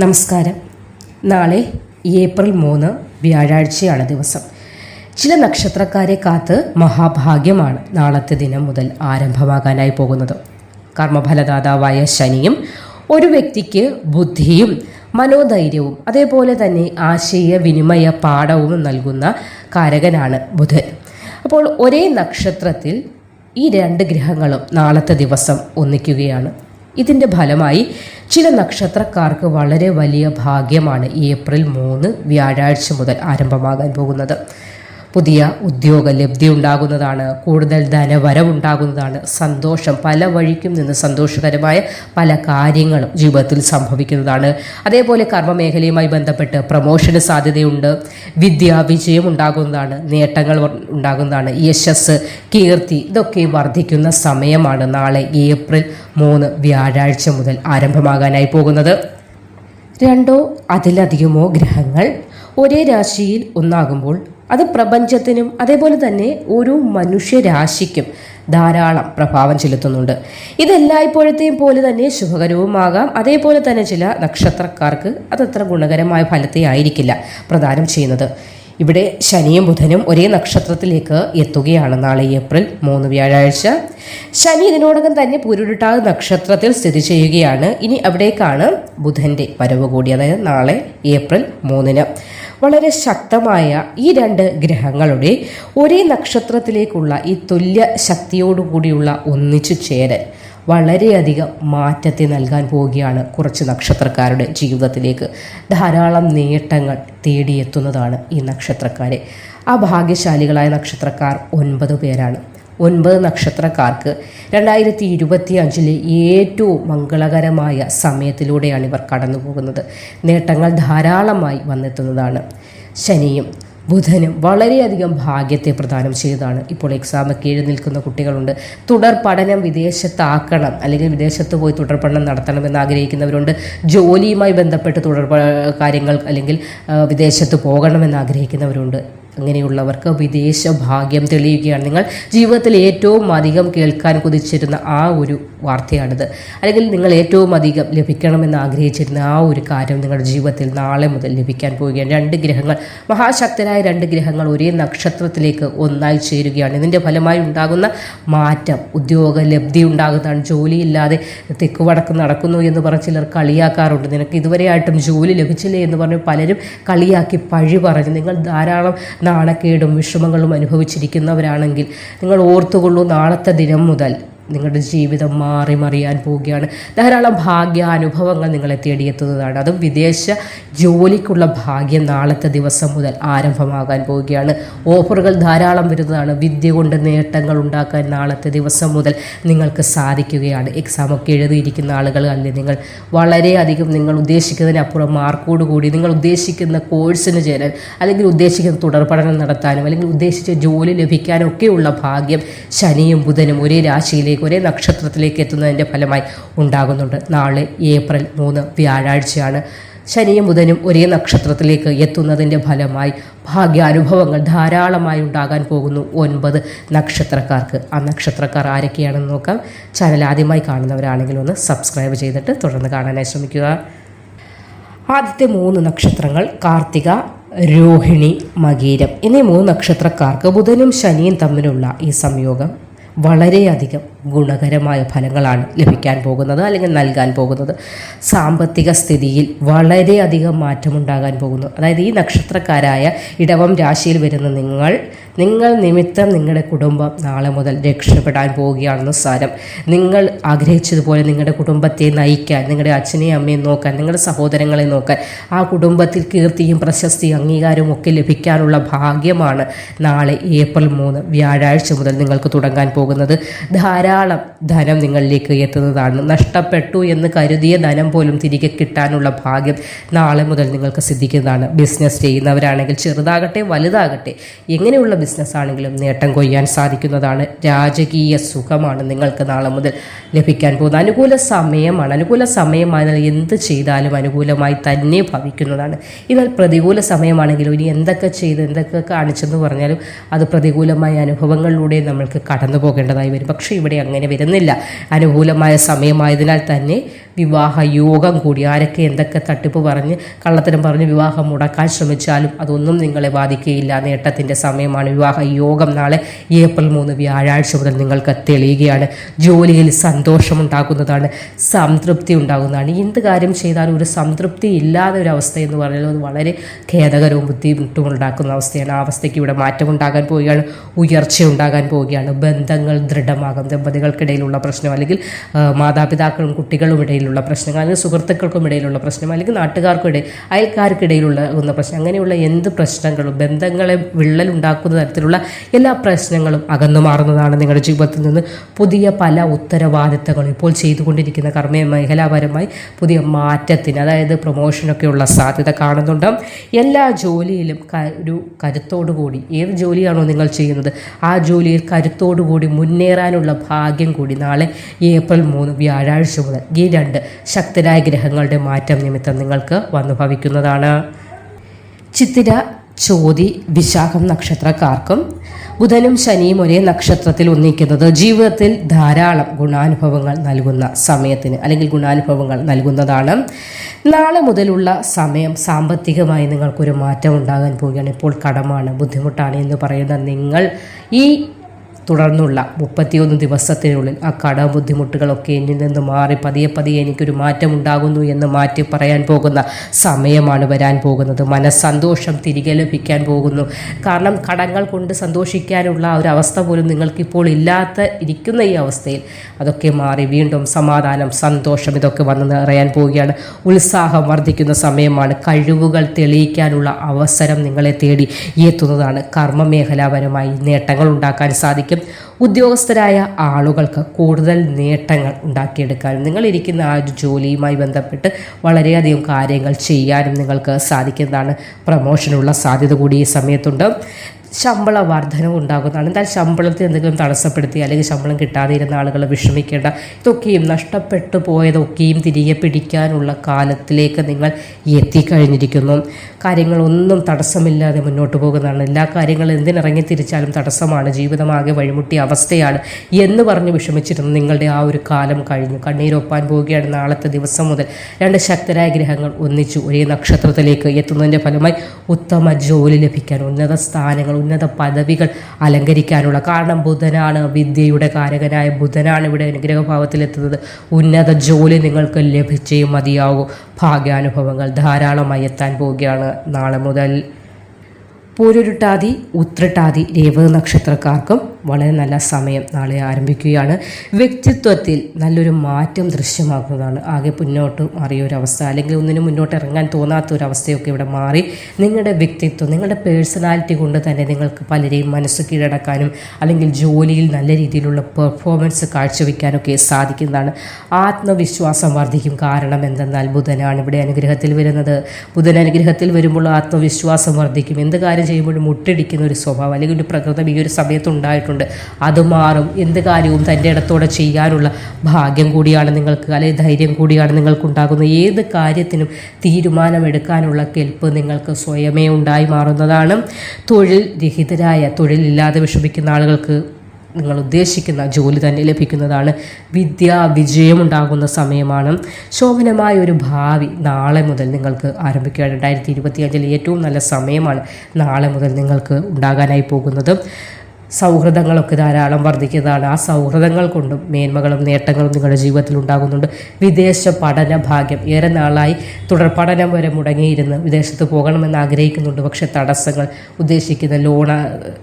നമസ്കാരം. നാളെ ഏപ്രിൽ മൂന്ന് വ്യാഴാഴ്ചയാണ് ദിവസം. ചില നക്ഷത്രക്കാരെ കാത്ത് മഹാഭാഗ്യമാണ് നാളത്തെ ദിനം മുതൽ ആരംഭമാകാനായി പോകുന്നത്. കർമ്മഫലദാതാവായ ശനിയും ഒരു വ്യക്തിക്ക് ബുദ്ധിയും മനോധൈര്യവും അതേപോലെ തന്നെ ആശയ വിനിമയ പാഠവും നൽകുന്ന കാരകനാണ് ബുധൻ. അപ്പോൾ ഒരേ നക്ഷത്രത്തിൽ ഈ രണ്ട് ഗ്രഹങ്ങളും നാളത്തെ ദിവസം ഒന്നിക്കുകയാണ്. ഇതിന്റെ ഫലമായി ചില നക്ഷത്രക്കാർക്ക് വളരെ വലിയ ഭാഗ്യമാണ് ഏപ്രിൽ മൂന്ന് വ്യാഴാഴ്ച മുതൽ ആരംഭമാകാൻ പോകുന്നത്. പുതിയ ഉദ്യോഗ ലബ്ധി ഉണ്ടാകുന്നതാണ് കൂടുതൽ ധനവരവുണ്ടാകുന്നതാണ്. സന്തോഷം. പല വഴിക്കും നിന്ന് സന്തോഷകരമായ പല കാര്യങ്ങളും ജീവിതത്തിൽ സംഭവിക്കുന്നതാണ്. അതേപോലെ കർമ്മമേഖലയുമായി ബന്ധപ്പെട്ട് പ്രമോഷന് സാധ്യതയുണ്ട്. വിദ്യ വിജയം ഉണ്ടാകുന്നതാണ്. നേട്ടങ്ങൾ ഉണ്ടാകുന്നതാണ്. യശസ് കീർത്തി ഇതൊക്കെ വർദ്ധിക്കുന്ന സമയമാണ് നാളെ ഏപ്രിൽ മൂന്ന് വ്യാഴാഴ്ച മുതൽ ആരംഭമാകാനായി പോകുന്നത്. രണ്ടോ അതിലധികമോ ഗ്രഹങ്ങൾ ഒരേ രാശിയിൽ ഒന്നാകുമ്പോൾ അത് പ്രപഞ്ചത്തിനും അതേപോലെ തന്നെ ഒരു മനുഷ്യരാശിക്കും ധാരാളം പ്രഭാവം ചെലുത്തുന്നുണ്ട്. ഇതെല്ലായ്പ്പോഴത്തെയും പോലെ തന്നെ ശുഭകരവുമാകാം. അതേപോലെ തന്നെ ചില നക്ഷത്രക്കാർക്ക് അതത്ര ഗുണകരമായ ഫലത്തെ ആയിരിക്കില്ല പ്രദാനം ചെയ്യുന്നത്. ഇവിടെ ശനിയും ബുധനും ഒരേ നക്ഷത്രത്തിലേക്ക് എത്തുകയാണ് നാളെ ഏപ്രിൽ മൂന്ന് വ്യാഴാഴ്ച. ശനി ഇതിനോടകം തന്നെ പുരുരുട്ടാവ് നക്ഷത്രത്തിൽ സ്ഥിതി ചെയ്യുകയാണ്. ഇനി അവിടേക്കാണ് ബുധന്റെ വരവ് കൂടി അതായത് നാളെ ഏപ്രിൽ മൂന്നിന്. വളരെ ശക്തമായ ഈ രണ്ട് ഗ്രഹങ്ങളുടെ ഒരേ നക്ഷത്രത്തിലേക്കുള്ള ഈ തുല്യ ശക്തിയോടുകൂടിയുള്ള ഒന്നിച്ചു ചേരൽ വളരെയധികം മാറ്റത്തെ നൽകാൻ പോവുകയാണ് കുറച്ച് നക്ഷത്രക്കാരുടെ ജീവിതത്തിലേക്ക്. ധാരാളം നേട്ടങ്ങൾ തേടിയെത്തുന്നതാണ് ഈ നക്ഷത്രക്കാരെ. ആ ഭാഗ്യശാലികളായ നക്ഷത്രക്കാർ ഒൻപത് പേരാണ്. ഒൻപത് നക്ഷത്രക്കാർക്ക് രണ്ടായിരത്തി ഇരുപത്തി അഞ്ചിലെ ഏറ്റവും മംഗളകരമായ സമയത്തിലൂടെയാണ് ഇവർ കടന്നു പോകുന്നത് നേട്ടങ്ങൾ ധാരാളമായി വന്നെത്തുന്നതാണ്. ശനിയും ബുധനും വളരെയധികം ഭാഗ്യത്തെ പ്രദാനം ചെയ്തതാണ്. ഇപ്പോൾ എക്സാമൊക്കെ എഴുതി നിൽക്കുന്ന കുട്ടികളുണ്ട്. തുടർ പഠനം വിദേശത്താക്കണം അല്ലെങ്കിൽ വിദേശത്ത് പോയി തുടർ പഠനം നടത്തണമെന്ന് ആഗ്രഹിക്കുന്നവരുണ്ട്. ജോലിയുമായി ബന്ധപ്പെട്ട് തുടർ കാര്യങ്ങൾ അല്ലെങ്കിൽ വിദേശത്ത് പോകണമെന്ന് ആഗ്രഹിക്കുന്നവരുണ്ട്. അങ്ങനെയുള്ളവർക്ക് വിദേശ ഭാഗ്യം തെളിയുകയാണ്. നിങ്ങൾ ജീവിതത്തിൽ ഏറ്റവും അധികം കേൾക്കാൻ കുതിച്ചിരുന്ന ആ ഒരു വാർത്തയാണിത്. അല്ലെങ്കിൽ നിങ്ങൾ ഏറ്റവും അധികം ലഭിക്കണമെന്ന് ആഗ്രഹിച്ചിരുന്ന ആ ഒരു കാര്യം നിങ്ങളുടെ ജീവിതത്തിൽ നാളെ മുതൽ ലഭിക്കാൻ പോവുകയാണ്. രണ്ട് ഗ്രഹങ്ങൾ മഹാശക്തരായ രണ്ട് ഗ്രഹങ്ങൾ ഒരേ നക്ഷത്രത്തിലേക്ക് ഒന്നായി ചേരുകയാണ്. ഇതിന്റെ ഫലമായി ഉണ്ടാകുന്ന മാറ്റം ഉദ്യോഗ ലബ്ധി ഉണ്ടാകുന്നതാണ്. ജോലിയില്ലാതെ തെക്ക് വടക്ക് നടക്കുന്നു എന്ന് പറഞ്ഞ് ചിലർ കളിയാക്കാറുണ്ട്. നിനക്ക് ഇതുവരെയായിട്ടും ജോലി ലഭിച്ചില്ലേ എന്ന് പറഞ്ഞ് പലരും കളിയാക്കി പഴി പറഞ്ഞ്. നിങ്ങൾ ധാരാളം നാണക്കേടും വിഷമങ്ങളും അനുഭവിച്ചിരിക്കുന്നവരാണെങ്കിൽ നിങ്ങൾ ഓർത്തുകൊള്ളൂ നാളത്തെ ദിനം മുതൽ. നിങ്ങളുടെ ജീവിതം മാറി മറിയാൻ പോവുകയാണ്. ധാരാളം ഭാഗ്യാനുഭവങ്ങൾ നിങ്ങളെ തേടിയെത്തുന്നതാണ്. അതും വിദേശ ജോലിക്കുള്ള ഭാഗ്യം നാളത്തെ ദിവസം മുതൽ ആരംഭമാകാൻ പോവുകയാണ്. ഓഫറുകൾ ധാരാളം വരുന്നതാണ്. വിദ്യ കൊണ്ട് നേട്ടങ്ങൾ ഉണ്ടാക്കാൻ നാളത്തെ ദിവസം മുതൽ നിങ്ങൾക്ക് സാധിക്കുകയാണ്. എക്സാമൊക്കെ എഴുതിയിരിക്കുന്ന ആളുകൾ അല്ലെങ്കിൽ നിങ്ങൾ? വളരെയധികം നിങ്ങൾ ഉദ്ദേശിക്കുന്നതിനപ്പുറം മാർക്കോട് കൂടി നിങ്ങൾ ഉദ്ദേശിക്കുന്ന കോഴ്സിന് ചേരാൻ അല്ലെങ്കിൽ ഉദ്ദേശിക്കുന്ന തുടർ പഠനം നടത്താനും അല്ലെങ്കിൽ ഉദ്ദേശിച്ച ജോലി ലഭിക്കാനും ഒക്കെയുള്ള ഭാഗ്യം ശനിയും ബുധനും ഒരേ രാശിയിലേക്ക് ഒരേ നക്ഷത്രത്തിലേക്ക് എത്തുന്നതിന്റെ ഫലമായി ഉണ്ടാകുന്നുണ്ട്. നാളെ ഏപ്രിൽ മൂന്ന് വ്യാഴാഴ്ചയാണ് ശനിയും ബുധനും ഒരേ നക്ഷത്രത്തിലേക്ക് എത്തുന്നതിന്റെ ഫലമായി ഭാഗ്യാനുഭവങ്ങൾ ധാരാളമായി ഉണ്ടാകാൻ പോകുന്നു ഒൻപത് നക്ഷത്രക്കാർക്ക്. ആ നക്ഷത്രക്കാർ ആരൊക്കെയാണെന്ന് നോക്കാം. ചാനൽ ആദ്യമായി കാണുന്നവരാണെങ്കിൽ ഒന്ന് സബ്സ്ക്രൈബ് ചെയ്തിട്ട് തുടർന്ന് കാണാനായി ശ്രമിക്കുക. ആദ്യത്തെ മൂന്ന് നക്ഷത്രങ്ങൾ കാർത്തിക രോഹിണി മകീരം. എന്നീ മൂന്ന് നക്ഷത്രക്കാർക്ക് ബുധനും ശനിയും തമ്മിലുള്ള ഈ സംയോഗം വളരെയധികം ഗുണകരമായ ഫലങ്ങളാണ് ലഭിക്കാൻ പോകുന്നത് അല്ലെങ്കിൽ നൽകാൻ പോകുന്നത്. സാമ്പത്തിക സ്ഥിതിയിൽ വളരെയധികം മാറ്റമുണ്ടാകാൻ പോകുന്നു. അതായത് ഈ നക്ഷത്രക്കാരായ ഇടവം രാശിയിൽ വരുന്ന നിങ്ങൾ നിങ്ങൾ നിമിത്തം നിങ്ങളുടെ കുടുംബം നാളെ മുതൽ രക്ഷപ്പെടാൻ പോവുകയാണെന്ന് സാരം. നിങ്ങൾ ആഗ്രഹിച്ചതുപോലെ നിങ്ങളുടെ കുടുംബത്തെ നയിക്കാൻ നിങ്ങളുടെ അച്ഛനെയും അമ്മയും നോക്കാൻ നിങ്ങളുടെ സഹോദരങ്ങളെ നോക്കാൻ ആ കുടുംബത്തിൽ കീർത്തിയും പ്രശസ്തിയും അംഗീകാരവും ഒക്കെ ലഭിക്കാനുള്ള ഭാഗ്യമാണ് നാളെ ഏപ്രിൽ മൂന്ന് വ്യാഴാഴ്ച മുതൽ നിങ്ങൾക്ക് തുടങ്ങാൻ പോകുന്നത്. ധാരാളം ധനം നിങ്ങളിലേക്ക് എത്തുന്നതാണ്. നഷ്ടപ്പെട്ടു എന്ന് കരുതിയ ധനം പോലും തിരികെ കിട്ടാനുള്ള ഭാഗ്യം നാളെ മുതൽ നിങ്ങൾക്ക് സിദ്ധിക്കുന്നതാണ്. ബിസിനസ് ചെയ്യുന്നവരാണെങ്കിൽ ചെറുതാകട്ടെ വലുതാകട്ടെ എങ്ങനെയുള്ള ബിസിനസ് ആണെങ്കിലും നേട്ടം കൊയ്യാൻ സാധിക്കുന്നതാണ്. രാജകീയ സുഖമാണ് നിങ്ങൾക്ക് നാളെ മുതൽ ലഭിക്കാൻ പോകുന്നത്. അനുകൂല സമയമാണ്. അനുകൂല സമയമായതിനാൽ എന്ത് ചെയ്താലും അനുകൂലമായി തന്നെ ഭവിക്കുന്നതാണ്. എന്നാൽ പ്രതികൂല സമയമാണെങ്കിലും ഇനി എന്തൊക്കെ ചെയ്ത് എന്തൊക്കെ കാണിച്ചെന്ന് പറഞ്ഞാലും അത് പ്രതികൂലമായ അനുഭവങ്ങളിലൂടെ നമ്മൾക്ക് കടന്നു പോകേണ്ടതായി വരും. പക്ഷേ ഇവിടെ അങ്ങനെ വരുന്നില്ല. അനുകൂലമായ സമയമായതിനാൽ തന്നെ വിവാഹ യോഗം കൂടി. ആരൊക്കെ എന്തൊക്കെ തട്ടിപ്പ് പറഞ്ഞ് കള്ളത്തരം പറഞ്ഞ് വിവാഹം മുടക്കാൻ ശ്രമിച്ചാലും അതൊന്നും നിങ്ങളെ ബാധിക്കുകയില്ല നേട്ടത്തിന്റെ സമയമാണ് വിവാഹ യോഗം നാളെ ഏപ്രിൽ മൂന്ന് വ്യാഴാഴ്ച മുതൽ നിങ്ങൾക്ക് തെളിയുകയാണ്. ജോലിയിൽ സന്തോഷമുണ്ടാകുന്നതാണ് സംതൃപ്തി ഉണ്ടാകുന്നതാണ്. എന്ത് കാര്യം ചെയ്താലും ഒരു സംതൃപ്തി ഇല്ലാതെ ഒരു അവസ്ഥ എന്ന് പറഞ്ഞാൽ അത് വളരെ ഖേദകരവും ബുദ്ധിമുട്ടും ഉണ്ടാക്കുന്ന അവസ്ഥയാണ്. ആ അവസ്ഥയ്ക്ക് ഇവിടെ മാറ്റം ഉണ്ടാകാൻ പോവുകയാണ് ഉയർച്ച ഉണ്ടാകാൻ പോവുകയാണ്. ബന്ധങ്ങൾ ദൃഢമാകും. ദമ്പതികൾക്കിടയിലുള്ള പ്രശ്നം അല്ലെങ്കിൽ മാതാപിതാക്കളും കുട്ടികളും ഇടയിലുള്ള പ്രശ്നങ്ങൾ അല്ലെങ്കിൽ സുഹൃത്തുക്കൾക്കും ഇടയിലുള്ള പ്രശ്നം അല്ലെങ്കിൽ നാട്ടുകാർക്കും ഇടയിൽ അയൽക്കാർക്കിടയിലുള്ള പ്രശ്നം അങ്ങനെയുള്ള എന്ത് പ്രശ്നങ്ങളും ബന്ധങ്ങളെ വിള്ളൽ ഉണ്ടാക്കുന്ന തരത്തിലുള്ള എല്ലാ പ്രശ്നങ്ങളും അകന്നു മാറുന്നതാണ് നിങ്ങളുടെ ജീവിതത്തിൽ നിന്ന് പുതിയ പല ഉത്തരവാദിത്തങ്ങളും ഇപ്പോൾ ചെയ്തുകൊണ്ടിരിക്കുന്ന കർമ്മ മേഖലാപരമായി പുതിയ മാറ്റത്തിന് അതായത് പ്രൊമോഷനൊക്കെയുള്ള സാധ്യത കാണുന്നുണ്ട്. എല്ലാ ജോലിയിലും ഒരു കരുത്തോടു കൂടി ഏത് ജോലിയാണോ നിങ്ങൾ ചെയ്യുന്നത് ആ ജോലിയിൽ കരുത്തോടു കൂടി മുന്നേറാനുള്ള ഭാഗ്യം കൂടി നാളെ ഏപ്രിൽ മൂന്ന് വ്യാഴാഴ്ച മുതൽ ഈ രണ്ട് ശക്തരായ ഗ്രഹങ്ങളുടെ മാറ്റം നിമിത്തം നിങ്ങൾക്ക് വന്നു ഭവിക്കുന്നതാണ് ചിത്തിര ചോതി വിശാഖം നക്ഷത്രക്കാർക്കും ബുധനും ശനിയും ഒരേ നക്ഷത്രത്തിൽ ഒന്നിക്കുന്നത് ജീവിതത്തിൽ ധാരാളം ഗുണാനുഭവങ്ങൾ നൽകുന്ന സമയത്തിന് അല്ലെങ്കിൽ ഗുണാനുഭവങ്ങൾ നൽകുന്നതാണ്. നാളെ മുതലുള്ള സമയം സാമ്പത്തികമായി നിങ്ങൾക്കൊരു മാറ്റം ഉണ്ടാകാൻ പോവുകയാണ്. ഇപ്പോൾ കടമാണ് ബുദ്ധിമുട്ടാണ് എന്ന് പറയുന്ന നിങ്ങൾ ഈ തുടർന്നുള്ള മുപ്പത്തിയൊന്ന് ദിവസത്തിനുള്ളിൽ ആ കട ബുദ്ധിമുട്ടുകളൊക്കെ എന്നിൽ നിന്ന് മാറി പതിയെ പതിയെ എനിക്കൊരു മാറ്റം ഉണ്ടാകുന്നു എന്ന് മാറ്റി പറയാൻ പോകുന്ന സമയമാണ് വരാൻ പോകുന്നത്. മനസ്സന്തോഷം തിരികെ ലഭിക്കാൻ പോകുന്നു. കാരണം കടങ്ങൾ കൊണ്ട് സന്തോഷിക്കാനുള്ള ഒരു അവസ്ഥ പോലും നിങ്ങൾക്കിപ്പോൾ ഇല്ലാത്ത ഇരിക്കുന്ന ഈ അവസ്ഥയിൽ അതൊക്കെ മാറി വീണ്ടും സമാധാനം സന്തോഷം ഇതൊക്കെ വന്ന് നിറയാൻ പോവുകയാണ്. ഉത്സാഹം വർദ്ധിക്കുന്ന സമയമാണ് കഴിവുകൾ തെളിയിക്കാനുള്ള അവസരം നിങ്ങളെ തേടി എത്തുന്നതാണ്. കർമ്മമേഖലാപരമായി നേട്ടങ്ങൾ ഉണ്ടാക്കാൻ സാധിക്കും. സാധിക്കും ഉദ്യോഗസ്ഥരായ ആളുകൾക്ക് കൂടുതൽ നേട്ടങ്ങൾ ഉണ്ടാക്കിയെടുക്കാനും നിങ്ങളിരിക്കുന്ന ആ ഒരു ജോലിയുമായി ബന്ധപ്പെട്ട് വളരെയധികം കാര്യങ്ങൾ ചെയ്യാനും നിങ്ങൾക്ക് സാധിക്കുന്നതാണ്. പ്രമോഷനുള്ള സാധ്യത കൂടി ഈ സമയത്തുണ്ട്. ശമ്പള വർധനവ് ഉണ്ടാകുന്നതാണ്. എന്തായാലും ശമ്പളത്തിൽ എന്തെങ്കിലും തടസ്സപ്പെടുത്തി അല്ലെങ്കിൽ ശമ്പളം കിട്ടാതെ ഇരുന്ന ആളുകൾ വിഷമിക്കേണ്ട ഇതൊക്കെയും നഷ്ടപ്പെട്ടു പോയതൊക്കെയും തിരികെ പിടിക്കാനുള്ള കാലത്തിലേക്ക് നിങ്ങൾ എത്തിക്കഴിഞ്ഞിരിക്കുന്നു. കാര്യങ്ങളൊന്നും തടസ്സമില്ലാതെ മുന്നോട്ട് പോകുന്നതാണ്. എല്ലാ കാര്യങ്ങളും എന്തിനിറങ്ങി തിരിച്ചാലും തടസ്സമാണ്. ജീവിതമാകെ വഴിമുട്ടിയ അവസ്ഥയാണ് എന്ന് പറഞ്ഞ് വിഷമിച്ചിരുന്നു നിങ്ങളുടെ ആ ഒരു കാലം കഴിഞ്ഞു. കണ്ണീരൊപ്പാൻ പോവുകയാണ് നാളത്തെ ദിവസം മുതൽ. രണ്ട് ശക്തരായ ഗ്രഹങ്ങൾ ഒന്നിച്ചു ഒരേ നക്ഷത്രത്തിലേക്ക് എത്തുന്നതിന്റെ ഫലമായി ഉത്തമ ജോലി ലഭിക്കാൻ ഉന്നത സ്ഥാനങ്ങൾ ഉന്നത പദവികൾ അലങ്കരിക്കാനുള്ള കാരണം ബുധനാണ്. വിദ്യയുടെ കാരകനായ ബുധനാണ് ഇവിടെ അനുഗ്രഹഭാവത്തിലെത്തുന്നത്. ഉന്നത ജോലി നിങ്ങൾക്ക് ലഭിച്ചേ മതിയാകൂ. ഭാഗ്യാനുഭവങ്ങൾ ധാരാളമായി എത്താൻ പോവുകയാണ് നാളെ മുതൽ. പൂരുരുട്ടാതി ഉത്രട്ടാതി രേവ നക്ഷത്രക്കാർക്കും വളരെ നല്ല സമയം നാളെ ആരംഭിക്കുകയാണ്. വ്യക്തിത്വത്തിൽ നല്ലൊരു മാറ്റം ദൃശ്യമാകുന്നതാണ്. ആകെ മുന്നോട്ട് മാറിയ ഒരു അവസ്ഥ അല്ലെങ്കിൽ ഒന്നിനും മുന്നോട്ട് ഇറങ്ങാൻ തോന്നാത്ത ഒരു അവസ്ഥയൊക്കെ ഇവിടെ മാറി. നിങ്ങളുടെ വ്യക്തിത്വം നിങ്ങളുടെ പേഴ്സണാലിറ്റി കൊണ്ട് തന്നെ നിങ്ങൾക്ക് പലരെയും മനസ്സ് കീഴടക്കാനും അല്ലെങ്കിൽ ജോലിയിൽ നല്ല രീതിയിലുള്ള പെർഫോമൻസ് കാഴ്ചവെക്കാനൊക്കെ സാധിക്കുന്നതാണ്. ആത്മവിശ്വാസം വർദ്ധിക്കും. കാരണം എന്തെന്നാൽ ബുധനാണ് ഇവിടെ അനുഗ്രഹത്തിൽ വരുന്നത്. ബുധൻ അനുഗ്രഹത്തിൽ വരുമ്പോൾ ആത്മവിശ്വാസം വർദ്ധിക്കും. എന്ത് കാര്യം ചെയ്യുമ്പോഴും മുട്ടടിക്കുന്ന ഒരു സ്വഭാവം അല്ലെങ്കിൽ ഒരു പ്രകൃതം ഈ ഒരു സമയത്ത് ഉണ്ടായിട്ടുണ്ട്. അത് മാറും. എന്ത് കാര്യവും തന്റെ ഇടത്തോടെ ചെയ്യാനുള്ള ഭാഗ്യം കൂടിയാണ് നിങ്ങൾക്ക് അല്ലെങ്കിൽ ധൈര്യം കൂടിയാണ് നിങ്ങൾക്ക് ഉണ്ടാകുന്നത് ഏത് കാര്യത്തിനും തീരുമാനമെടുക്കാനുള്ള കെൽപ്പ് നിങ്ങൾക്ക് സ്വയമേ ഉണ്ടായി മാറുന്നതാണ്. തൊഴിൽ രഹിതരായ തൊഴിലില്ലാതെ വിഷമിക്കുന്ന ആളുകൾക്ക് നിങ്ങൾ ഉദ്ദേശിക്കുന്ന ജോലി തന്നെ ലഭിക്കുന്നതാണ്. വിദ്യ വിജയമുണ്ടാകുന്ന സമയമാണ്. ശോഭനമായ ഒരു ഭാവി നാളെ മുതൽ നിങ്ങൾക്ക് ആരംഭിക്കുക രണ്ടായിരത്തി ഇരുപത്തിയഞ്ചിൽ ഏറ്റവും നല്ല സമയമാണ് നാളെ മുതൽ നിങ്ങൾക്ക് ഉണ്ടാകാനായി പോകുന്നത്. സൗഹൃദങ്ങളൊക്കെ ധാരാളം വർദ്ധിക്കുന്നതാണ്. ആ സൗഹൃദങ്ങൾ കൊണ്ടും മേന്മകളും നേട്ടങ്ങളും നിങ്ങളുടെ ജീവിതത്തിൽ ഉണ്ടാകുന്നുണ്ട്. വിദേശ പഠന ഭാഗ്യം. ഏറെ നാളായി തുടർ പഠനം വരെ മുടങ്ങിയിരുന്ന് വിദേശത്ത് പോകണമെന്ന് ആഗ്രഹിക്കുന്നുണ്ട്. പക്ഷേ തടസ്സങ്ങൾ ഉദ്ദേശിക്കുന്ന ലോൺ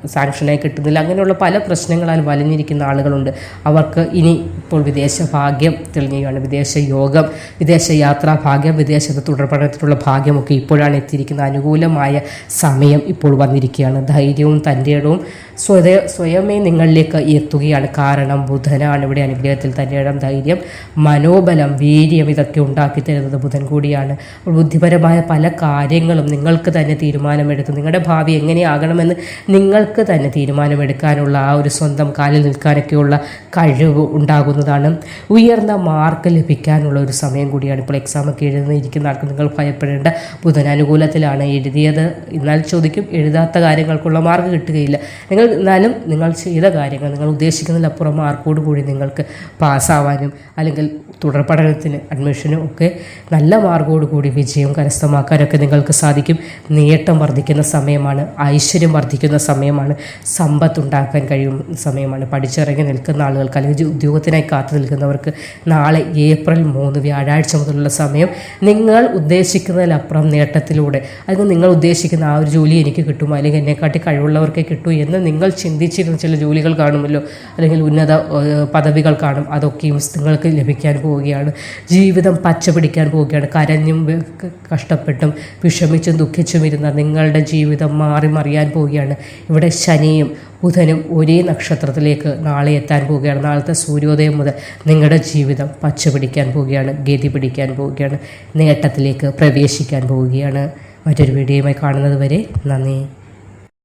സാങ്ഷനായി കിട്ടുന്നില്ല. അങ്ങനെയുള്ള പല പ്രശ്നങ്ങളാൽ വലഞ്ഞിരിക്കുന്ന ആളുകളുണ്ട്. അവർക്ക് ഇനി ഇപ്പോൾ വിദേശ ഭാഗ്യം തെളിഞ്ഞുകയാണ് വിദേശ യോഗം വിദേശ യാത്രാ ഭാഗ്യം വിദേശത്ത് തുടർ പഠനത്തിനുള്ള ഭാഗ്യമൊക്കെ ഇപ്പോഴാണ് എത്തിയിരിക്കുന്ന അനുകൂലമായ സമയം ഇപ്പോൾ വന്നിരിക്കുകയാണ്. ധൈര്യവും തന്റെ ഇടവും സ്വതേ സ്വയമേ നിങ്ങളിലേക്ക് എത്തുകയാണ്. കാരണം ബുധനാണ് ഇവിടെ അനുഗ്രഹത്തിൽ തന്നെയാണ് ധൈര്യം. മനോബലം വീര്യം ഇതൊക്കെ ഉണ്ടാക്കി തരുന്നത് ബുധൻ കൂടിയാണ്. ബുദ്ധിപരമായ പല കാര്യങ്ങളും നിങ്ങൾക്ക് തന്നെ തീരുമാനമെടുത്ത് നിങ്ങളുടെ ഭാവി എങ്ങനെയാകണമെന്ന് നിങ്ങൾക്ക് തന്നെ തീരുമാനമെടുക്കാനുള്ള ആ ഒരു സ്വന്തം കാലിൽ നിൽക്കാനൊക്കെയുള്ള കഴിവ് ഉണ്ടാകുന്നതാണ്. ഉയർന്ന മാർക്ക് ലഭിക്കാനുള്ള ഒരു സമയം കൂടിയാണ് ഇപ്പോൾ എക്സാം എക്സാമൊക്കെ എഴുതുന്നിരിക്കുന്ന ആൾക്ക് നിങ്ങൾ ഭയപ്പെടേണ്ട. ബുധനാനുകൂലത്തിലാണ് എഴുതിയത്. എന്നാൽ ചോദിക്കും എഴുതാത്ത കാര്യങ്ങൾക്കുള്ള മാർക്ക് കിട്ടുകയില്ല. നിങ്ങൾ എന്നാലും എന്നാലും നിങ്ങൾ ചെയ്ത കാര്യങ്ങൾ നിങ്ങൾ ഉദ്ദേശിക്കുന്നതിലപ്പുറം മാർക്കോട് കൂടി നിങ്ങൾക്ക് പാസ്സാവാനും അല്ലെങ്കിൽ തുടർ പഠനത്തിന് അഡ്മിഷനും ഒക്കെ നല്ല മാർഗോട് കൂടി വിജയം കരസ്ഥമാക്കാനൊക്കെ നിങ്ങൾക്ക് സാധിക്കും. നേട്ടം വർദ്ധിക്കുന്ന സമയമാണ് ഐശ്വര്യം വർദ്ധിക്കുന്ന സമയമാണ് സമ്പത്ത് ഉണ്ടാക്കാൻ സമയമാണ്. പഠിച്ചിറങ്ങി നിൽക്കുന്ന ആളുകൾക്ക് അല്ലെങ്കിൽ ഉദ്യോഗത്തിനായി കാത്തു നിൽക്കുന്നവർക്ക് നാളെ ഏപ്രിൽ മൂന്ന് വ്യാഴാഴ്ച മുതലുള്ള സമയം നിങ്ങൾ ഉദ്ദേശിക്കുന്നതിലപ്പുറം നേട്ടത്തിലൂടെ അല്ലെങ്കിൽ നിങ്ങൾ ഉദ്ദേശിക്കുന്ന ആ ഒരു ജോലി എനിക്ക് കിട്ടുമോ അല്ലെങ്കിൽ എന്നെക്കാട്ടി കഴിവുള്ളവർക്കേ കിട്ടൂ എന്ന് നിങ്ങൾ ചിന്തിച്ചിരുന്ന ചില ജോലികൾ കാണുമല്ലോ? അല്ലെങ്കിൽ ഉന്നത പദവികൾ കാണും. അതൊക്കെയും നിങ്ങൾക്ക് ലഭിക്കാൻ പോവുകയാണ്. ജീവിതം പച്ച പിടിക്കാൻ പോവുകയാണ്. കരഞ്ഞും കഷ്ടപ്പെട്ടും വിഷമിച്ചും ദുഃഖിച്ചും ഇരുന്ന നിങ്ങളുടെ ജീവിതം മാറി മറിയാൻ പോവുകയാണ്. ഇവിടെ ശനിയും ബുധനും ഒരേ നക്ഷത്രത്തിലേക്ക് നാളെ എത്താൻ പോവുകയാണ്. നാളത്തെ സൂര്യോദയം മുതൽ നിങ്ങളുടെ ജീവിതം പച്ച പിടിക്കാൻ പോവുകയാണ് ഗതി പിടിക്കാൻ പോവുകയാണ് നേട്ടത്തിലേക്ക് പ്രവേശിക്കാൻ പോവുകയാണ്. മറ്റൊരു വീഡിയോയുമായി കാണുന്നത് വരെ നന്ദി.